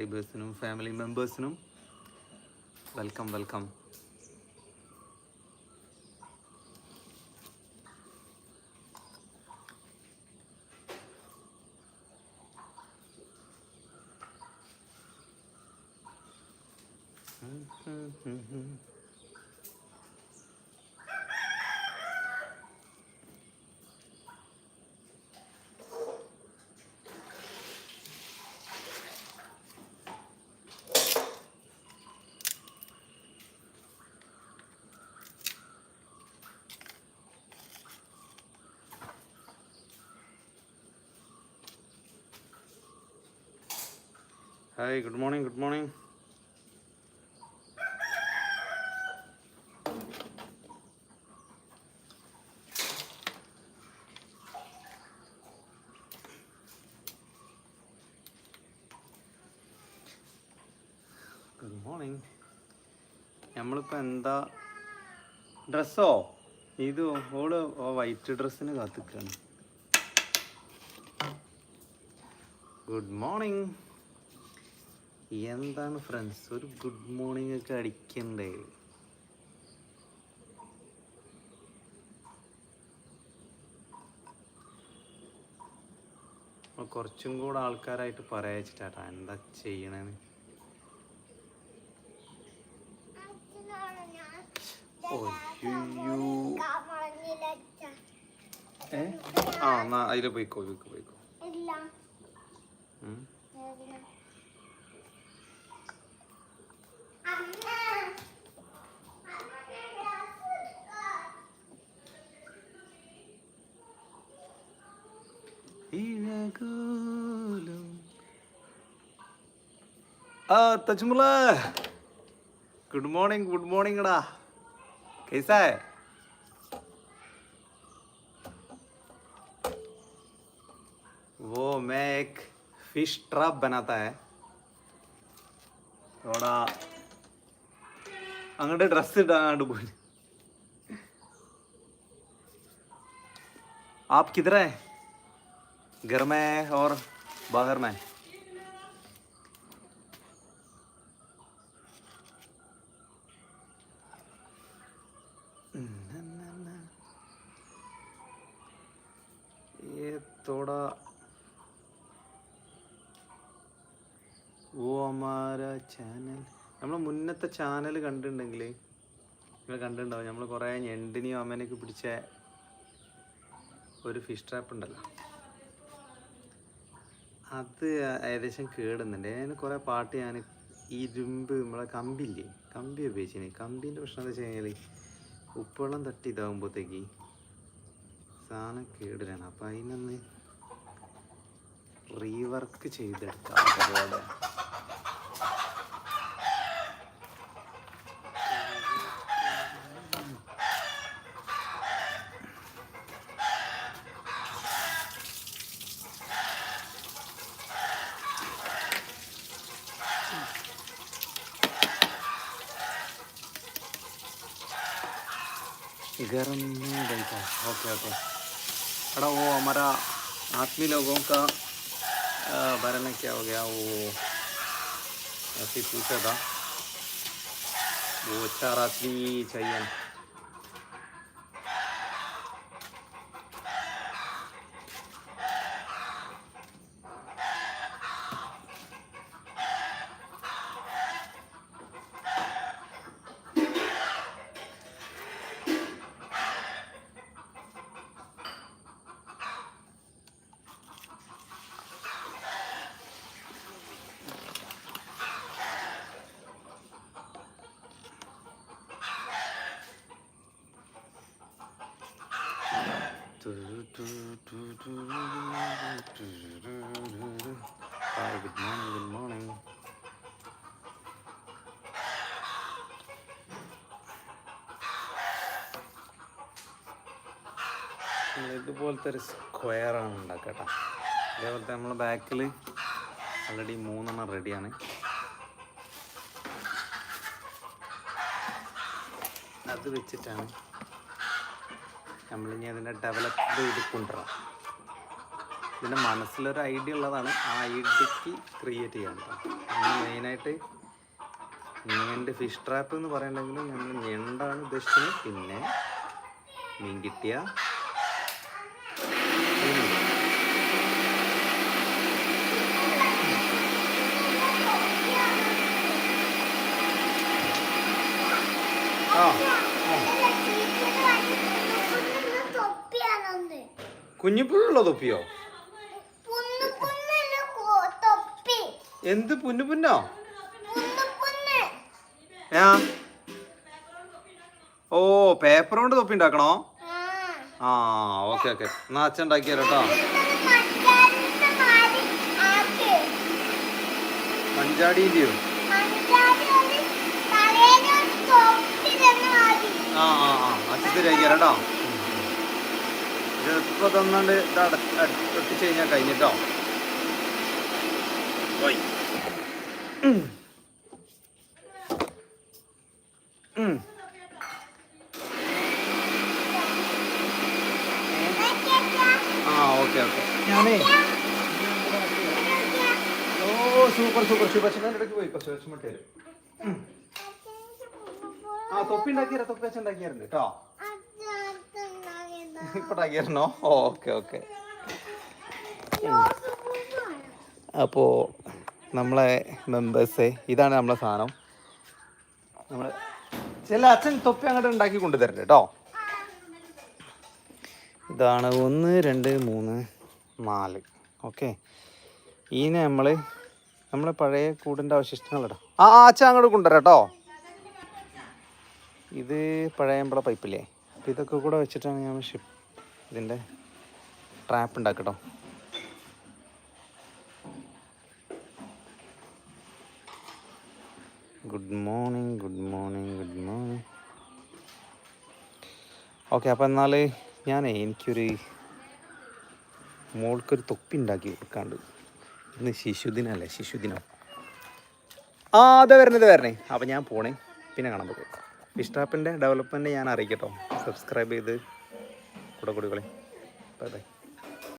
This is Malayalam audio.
സബ്സ്ക്രൈബേഴ്സിനും ഫാമിലി മെമ്പേഴ്സിനും welcome welcome Hi good morning good morning good morning നമ്മളിപ്പോൾ എന്താ ഡ്രസ്സോ ഇത് ഓൾ വൈറ്റ് ഡ്രസ്സിന് കാത്തിക്കാണ്. ഗുഡ് മോർണിംഗ് എന്താണ് ഫ്രണ്ട്സ് ഒരു ഗുഡ് മോർണിംഗ് ഒക്കെ അടിക്കണ്ടേ? കുറച്ചും കൂടെ ആൾക്കാരായിട്ട് പറയച്ചിട്ടാ എന്താ ചെയ്യണേ ഏ? ആ എന്നാ അതിൽ പോയിക്കോ പോയിക്കോ പോയിക്കോ. ഉം. ഇഴകോലും ആ തജ്മുല ഗുഡ് മോർണിംഗ് ഗുഡ് മോർണിംഗ് ടാ कैसा है वो मैं एक फिश ट्रैप बनाता है थोड़ा അങ്ങോട്ട് ഡ്രസ് ഇടാണ്ട് പോയി आप किधर है घर में और बाहर में ये थोड़ा ഓ അമാര ചാനൽ നമ്മൾ മുന്നത്തെ ചാനൽ കണ്ടിട്ടുണ്ടെങ്കിൽ നിങ്ങൾ കണ്ടിട്ടുണ്ടാവും നമ്മൾ കുറേ ഞണ്ടിനെയും അമ്മേനെയൊക്കെ പിടിച്ച ഒരു ഫിഷ് ട്രാപ്പ് ഉണ്ടല്ലോ അത് ഏകദേശം കേടുന്നുണ്ട്. ഞാൻ കുറേ പാട്ട് ഞാൻ ഈ ജുമ്പ് നമ്മളെ കമ്പില്ലേ കമ്പി ഉപയോഗിച്ചിന്. കമ്പീന്റെ പ്രശ്നം എന്താ വെച്ച് കഴിഞ്ഞാൽ ഉപ്പുവെള്ളം തട്ടി ഇതാകുമ്പോഴത്തേക്ക് സാധനം കേടിലാണ്. അപ്പം അതിനൊന്ന് റീവർക്ക് ചെയ്തെടുക്കാം. गर्म नहीं रहता ओके ओके अड़ा वो हमारा आत्मी लोगों का अ, बारे में क्या हो गया वो ऐसे पूछा था वो चार आदमी चाहिए Hi, good morning, good morning. ഇതുപോലത്തെ ഒരു സ്ക്വയറാണ് ഉണ്ടാക്കട്ടെ അതേപോലത്തെ നമ്മളെ ബാക്കിൽ ഓൾറെഡി മൂന്നെണ്ണം റെഡിയാണ് അത് വെച്ചിട്ടാണ് നമ്മളിനി അതിനെ ഡെവലപ്പ് ചെയ്ത് കൊണ്ടുവരാം ഇതിന്റെ മനസ്സിലൊരു ഐഡിയ ഉള്ളതാണ് ആ ഐഡിയക്ക് ക്രിയേറ്റ് ചെയ്യാൻ അങ്ങനെ മെയിനായിട്ട് ഞണ്ട് ഫിഷ് ട്രാപ്പ് എന്ന് പറയണമെങ്കിൽ ഞങ്ങൾ ഞണ്ടാണ് ഉദ്ദേശിച്ചത് പിന്നെ മീൻ കിട്ടിയ മീനുണ്ട്. ആ ആ. തൊപ്പിയാണോന്ന് കുഞ്ഞിപ്പുഴുള്ള തൊപ്പിയോ? എന്ത് പുന്നു പുന്നോ? ഞാ ആ ഓ പേപ്പർ കൊണ്ട് തൊപ്പി ഉണ്ടാക്കണോ? ആ. Okay okay. എന്നാ അച്ഛൻ ഉണ്ടാക്കി തരാം കേട്ടോ തന്നെ ആ ആ ആ. അച്ഛൻ ശരിയാക്കി തരാം കേട്ടോ ഇത് ഇപ്പൊ തന്നാണ്ട് ഇത് അട- ഒട്ടിച്ച് കഴിഞ്ഞാൽ കഴിഞ്ഞിട്ടോ. ആ ഓക്കെ ഓക്കെ. ഞാനേ ഓ സൂപ്പർ സൂപ്പർ. അച്ഛൻ ഇടയ്ക്ക് പോയി. കുറച്ച് വിഷമം തരും ആ തൊപ്പി ഉണ്ടാക്കിയാ തൊപ്പി ഉണ്ടാക്കിയാറുണ്ട് കേട്ടോ. അച്ഛനുണ്ടാക്കിയതാ. ഇപ്പൊ ഉണ്ടാക്കിയായിരുന്നോ ഓക്കെ ഓക്കെ. അപ്പോൾ നമ്മളെ മെമ്പേഴ്സ് ഇതാണ് നമ്മളെ സാധനം. നമ്മൾ ചില അച്ഛൻ തൊപ്പി അങ്ങോട്ട് ഉണ്ടാക്കി കൊണ്ടുതരണ്ട് കേട്ടോ ഇതാണ് ഒന്ന് രണ്ട് മൂന്ന് നാല്. ഓക്കെ. ഇതിനെ നമ്മൾ നമ്മളെ പഴയ കൂടിന്റെ അവശിഷ്ടങ്ങളിടാം. ആ അച്ഛൻ അങ്ങോട്ട് കൊണ്ടുവരാം കേട്ടോ ഇത് പഴയ നമ്മളെ പൈപ്പില്ലേ? അപ്പോൾ ഇതൊക്കെ കൂടെ വെച്ചിട്ടാണ് ഞാൻ ഷിപ്പ് ഇതിന്റെ trap ഉണ്ടാക്കട്ടോ. Good morning good morning good morning okay അപ്പോൾ എന്നാൽ ഞാനേ എനിക്കൊരു മോൾക്കൊരു തൊപ്പി ഉണ്ടാക്കി കൊടുക്കാണ്ട്. ഇന്ന് ശിശുദിനല്ലേ ശിശുദിനം. ആ അതെ വരണേ വരണേ. അപ്പോൾ ഞാൻ പോണേ. പിന്നെ കാണാൻ പറ്റും ഫിഷ് ഡെവലപ്മെന്റ് ഞാൻ അറിയിക്കട്ടോ. സബ്സ്ക്രൈബ് ചെയ്ത്. കൂടെ കൂടി കളി. Bye bye